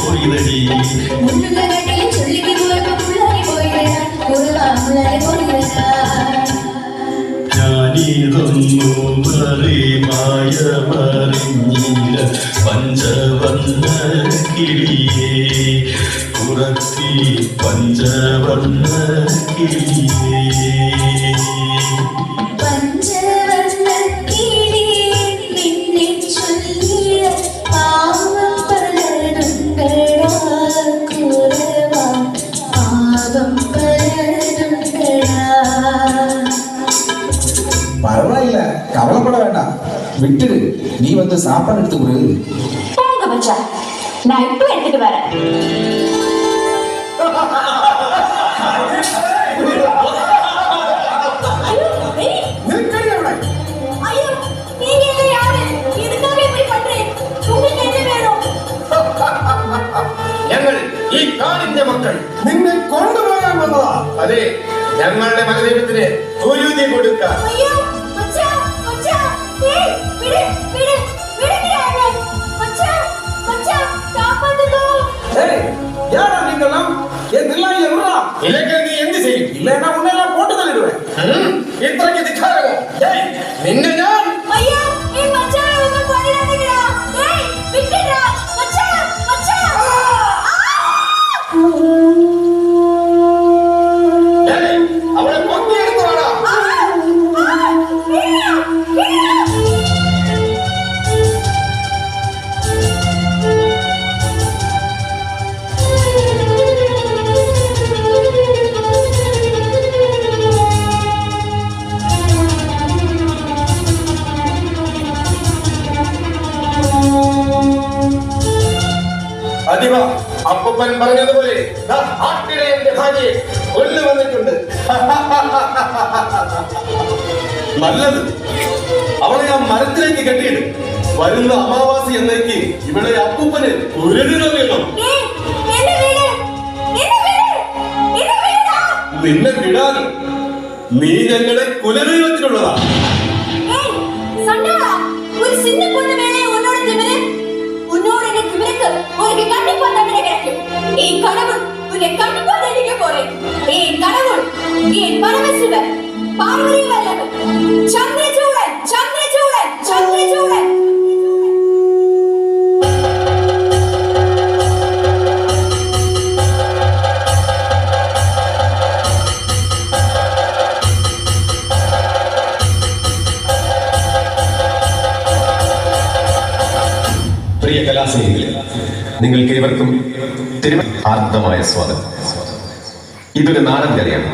പോയിതടി ഞാനിതൊന്നും മറിഞ്ഞില്ല പഞ്ചവർണ புரட்சி பஞ்சவர்ண கிளியே பரவாயில்ல கவலைப்பட வேண்டாம். விட்டுரு நீ வந்து சாப்பாடு எடுத்து கொடு. நான் இப்போ எடுத்துட்டு வரேன். ഈ കാടിന്റെ മക്കൾ നിന്നെ കൊണ്ടുപോകാൻ വന്നതാ അതെ ഞങ്ങളുടെ മലദൈവത്തിന് സൂര്യോദയ കൊടുക്കാൻ ஐயோ, மச்சான், மச்சான், ஏய், விடு, விடு, விடுங்கடா என்னை. மச்சான், மச்சான், காப்பாத்துக்கோ. யாரா நீங்கெல்லாம் என் நில்லாயில விடுறா ഇല്ലെങ്കിൽ നീ എന്ത് ചെയ്യും இல்லைன்னா உன்னெல்லாம் போட்டு தள்ளிடுவேன் ഉം? ഇത്രയ്ക്ക് ധിക്കാരമോ ഏയ്, അതിവ അപ്പൻ പറഞ്ഞതുപോലെ എന്റെ ഭാര്യയെ കൊണ്ടു വന്നിട്ടുണ്ട്. നല്ലത്. അവളെ ഞാൻ മരത്തിലേക്ക് കെട്ടിയിടും. വരുന്ന അമാവാസി എന്നേക്ക് ഇവിടെ അപ്പൂപ്പന് പുരരുത വേണം നിന്നെ വിടാൻ നീ ഞങ്ങളെ കുലദൈവത്തിനുള്ളതാ. ഒരു പ്രിയ നിങ്ങൾക്ക് ഏവർക്കും തിരുവനന്തപുരം ആർദ്രമായ സ്വാഗതം. ഇതൊരു നാടൻ കലയാണ്